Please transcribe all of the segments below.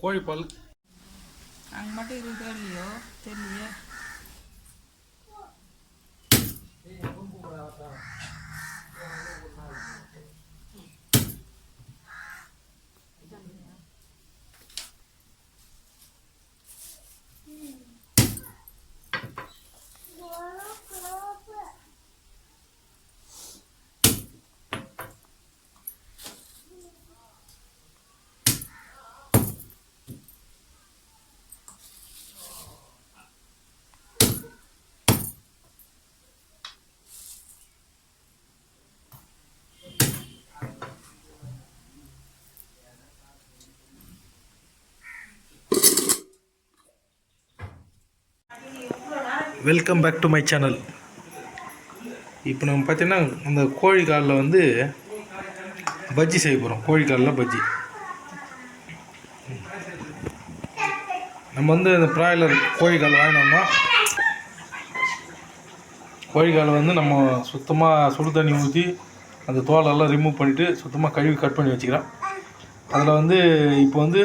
கோழி பால். அங்கே மட்டும் இருக்குதோ இல்லையோ தெரியல welcome back to my channel இப்போ நம்ம பார்த்தீங்கன்னா அந்த கோழி காலில் வந்து பஜ்ஜி செய்ய போகிறோம் கோழி காலில் பஜ்ஜி. நம்ம வந்து இந்த ப்ராய்லர் கோழி கால் வாங்கினோம்னா கோழி காலை வந்து நம்ம சுத்தமாக சுடு தண்ணி ஊற்றி அந்த தோலெல்லாம் ரிமூவ் பண்ணிவிட்டு சுத்தமாக கழுவி கட் பண்ணி வச்சுக்கிறோம். அதில் வந்து இப்போ வந்து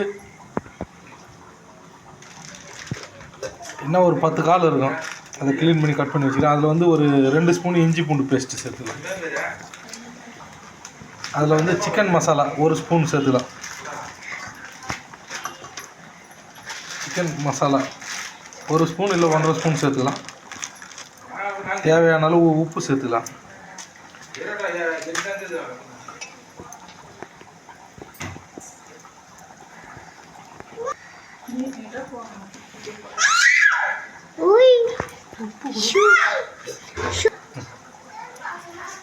என்ன ஒரு பத்து கால் இருக்கும். அதை க்ளீன் பண்ணி கட் பண்ணி வச்சுக்கிறேன். அதில் வந்து ஒரு ரெண்டு ஸ்பூன் இஞ்சி பூண்டு பேஸ்ட்டு சேர்த்துக்கலாம். அதில் வந்து சிக்கன் மசாலா ஒரு ஸ்பூன் சேர்த்துக்கலாம். சிக்கன் மசாலா ஒரு ஸ்பூன் இல்லை ஒன்றரை ஸ்பூன் சேர்த்துக்கலாம். தேவையான அளவு உப்பு சேர்த்துக்கலாம்.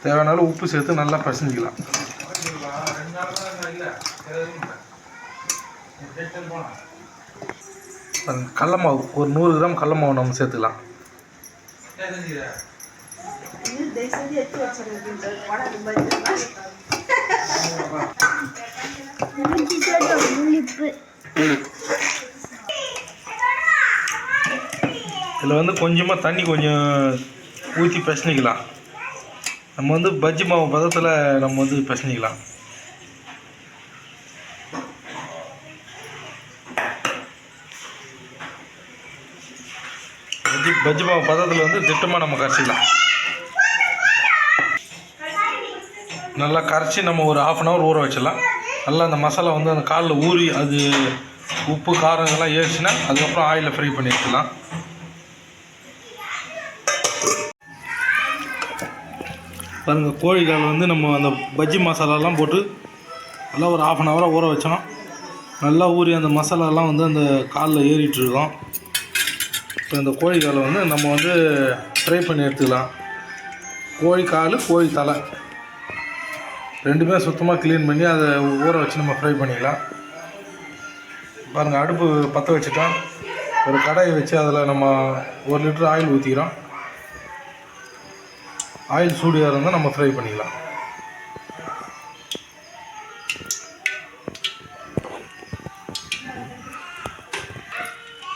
தேவையான உப்பு சேர்த்து நல்லா பசஞ்சிக்கலாம். கடல மாவு ஒரு நூறு கிராம் கடல மாவு நம்ம சேர்த்துக்கலாம். இதில் வந்து கொஞ்சமாக தண்ணி கொஞ்சம் ஊற்றி பிசைஞ்சிக்கலாம். நம்ம வந்து பஜ்ஜி மாவு பதத்தில் நம்ம வந்து பிசைஞ்சிக்கலாம். பஜ்ஜி பஜ்ஜி மாவு பதத்தில் வந்து திட்டமாக நம்ம கரைச்சிக்கலாம். நல்லா கரைச்சி நம்ம ஒரு ஆஃப் அன் ஹவர் ஊற வச்சிடலாம். நல்லா அந்த மசாலா வந்து அந்த காலில் ஊறி அது உப்பு காரம் இதெல்லாம் ஏறிச்சுன்னா அதுக்கப்புறம் ஆயிலில் ஃப்ரை பண்ணி எடுத்துக்கலாம். பாருங்கள் கோழிக்கால் வந்து நம்ம அந்த பஜ்ஜி மசாலாலாம் போட்டு நல்லா ஒரு ஆஃப் அன் ஹவராக ஊற வச்சோம் நல்லா ஊறி அந்த மசாலாலாம் வந்து அந்த காலில் ஏறிட்டுருக்கோம். இப்போ இந்த கோழிக்காலை வந்து நம்ம வந்து ஃப்ரை பண்ணி எடுத்துக்கலாம். கோழி கால் கோழி தலை. ரெண்டுமே சுத்தமாக க்ளீன் பண்ணி அதை ஊற வச்சு நம்ம ஃப்ரை பண்ணிக்கலாம். பாருங்கள் அடுப்பு பற்ற வச்சுட்டோம். ஒரு கடாயை வச்சு அதில் நம்ம ஒரு லிட்டர் ஆயில் ஊற்றிக்கிறோம் ஆயில் சூடியாக இருந்தால் நம்ம ஃப்ரை பண்ணிக்கலாம்.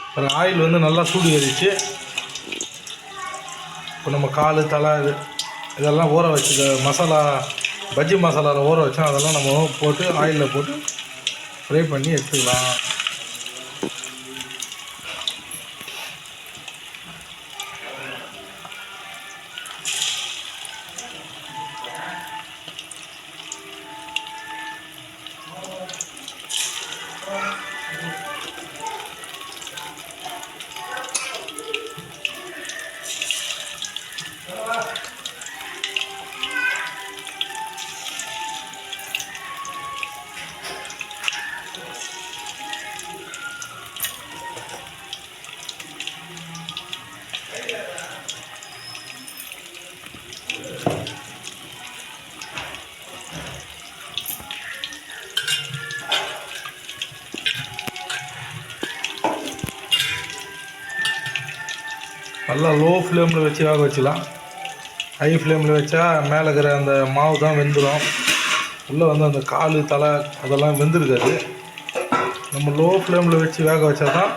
அப்புறம் ஆயில் வந்து நல்லா சூடு ஏறிச்சு. இப்போ நம்ம கால் தலை இது இதெல்லாம் ஊற வச்சு மசாலா பஜ்ஜி மசாலாவில் ஊற வச்சோம் அதெல்லாம் நம்ம போட்டு ஆயிலில் போட்டு ஃப்ரை பண்ணி எடுத்துக்கலாம். நல்லா லோ ஃப்ளேமில் வச்சு வேக வச்சுக்கலாம். ஹை ஃப்ளேமில் வச்சா மேலே இருக்கிற அந்த மாவு தான் வெந்துடும் உள்ளே வந்து அந்த கால் தலை அதெல்லாம் வெந்திருக்காது. நம்ம லோ ஃப்ளேமில் வச்சு வேக வச்சா தான்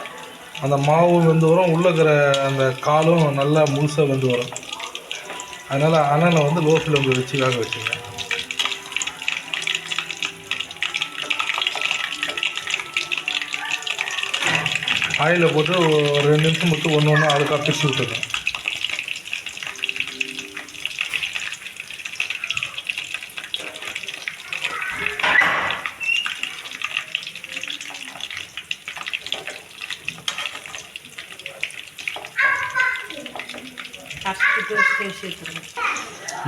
அந்த மாவும் வெந்து வரும் உள்ளே இருக்கிற அந்த காலும் நல்லா முழுசாக வெந்து வரும் அதனால் அண்ணனை வந்து லோ ஃப்ளேமில் வச்சு வேக வச்சுங்க ஆயிலில் போட்டு ஒரு ரெண்டு நிமிஷம் மட்டும் ஒன்று ஒன்று அழுக்காக பிரித்து விட்டுருக்கேன்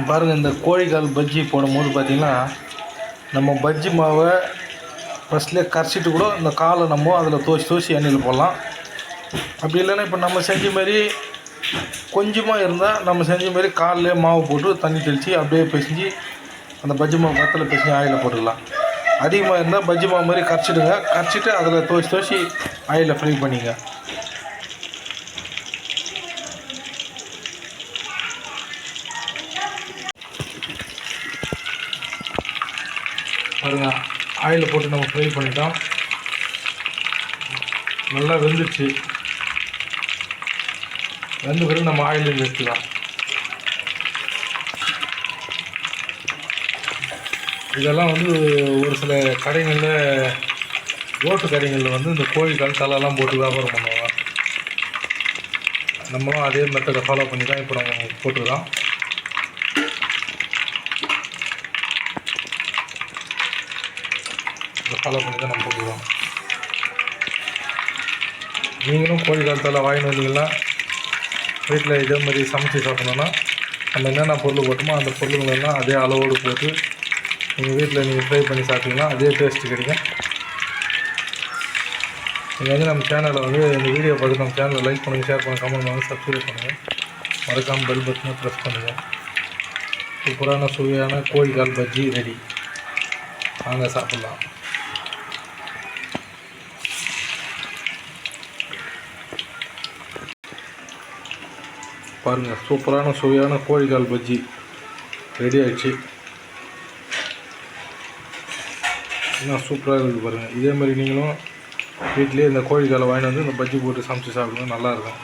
பாருங்கள் இந்த கோழிக்கால் பஜ்ஜி போடும்போது பார்த்தீங்கன்னா நம்ம பஜ்ஜி மாவை ஃபஸ்ட்லேயே கரைச்சிட்டு கூட இந்த காலை நம்ம அதில் தோசி தோசி எண்ணெயில் போடலாம். அப்படி இல்லைன்னா இப்போ நம்ம செஞ்ச மாதிரி கொஞ்சமாக இருந்தால் நம்ம செஞ்ச மாதிரி காலிலே மாவு போட்டு தண்ணி தெளித்து அப்படியே பிசைஞ்சு அந்த பஜ்ஜி மாவு பத்தில் பிசைஞ்சு ஆயிலில் போட்டுக்கலாம். அதிகமாக இருந்தால் பஜ்ஜி மாவு மாதிரி கரைச்சிடுங்க. கரைச்சிட்டு அதில் தோசி தோசி ஆயிலில் ஃப்ரை பண்ணிங்க. பாருங்க. ஆயிலில் போட்டு நம்ம ஃப்ரை பண்ணிட்டோம். நல்லா வெந்துச்சு வெந்த பிறகு நம்ம ஆயிலில் எடுத்துக்கலாம். இதெல்லாம் வந்து ஒரு சில கடைகளில் ரோட்டு கடைகளில் வந்து இந்த கோழிக்கால் தலைலாம் போட்டு வியாபாரம் பண்ணுவாங்க. நம்மளும் அதே மெத்தடை ஃபாலோ பண்ணி தான் இப்போ நம்ம போட்டுக்கலாம் இதை ஃபாலோ பண்ணி தான் நம்ம போட்டுக்கிறோம். நீங்களும் கோழி காலத்தில் வாங்கிட்டு வந்தீங்கன்னா வீட்டில் இதே மாதிரி சமைச்சு சாப்பிடணுன்னா நம்ம என்னென்ன பொருள் போட்டோமோ அந்த பொருளுங்களெல்லாம் அதே அளவோடு போட்டு நீங்கள் வீட்டில் நீங்கள் ஃப்ரை பண்ணி சாப்பிட்டீங்கன்னா அதே டேஸ்ட்டு கிடைக்கும். நீங்கள் வந்து நம்ம சேனலில் வந்து இந்த வீடியோ பார்த்து நம்ம சேனலை லைக் பண்ணுங்கள் ஷேர் பண்ணுங்கள் கமெண்ட் பண்ணுங்கள் சப்ஸ்கிரைப் பண்ணுங்கள் மறக்காமல் பெல் பட்டனை ப்ரெஸ் பண்ணுங்கள் சூப்பரான சுவையான கோழிக்கால் பஜ்ஜி ரெடி வாங்க சாப்பிட்லாம். பாருங்கள் சூப்பரான சுவையான கோழிக்கால் பஜ்ஜி ரெடி ஆகிடுச்சு இன்னும் சூப்பராக இருக்குது பாருங்கள் இதே மாதிரி நீங்களும் வீட்டிலேயே இந்த கோழிக்காலை வாங்கிட்டு வந்து இந்த பஜ்ஜி போட்டு சமைச்சு சாப்பிடுங்க நல்லாயிருக்கும்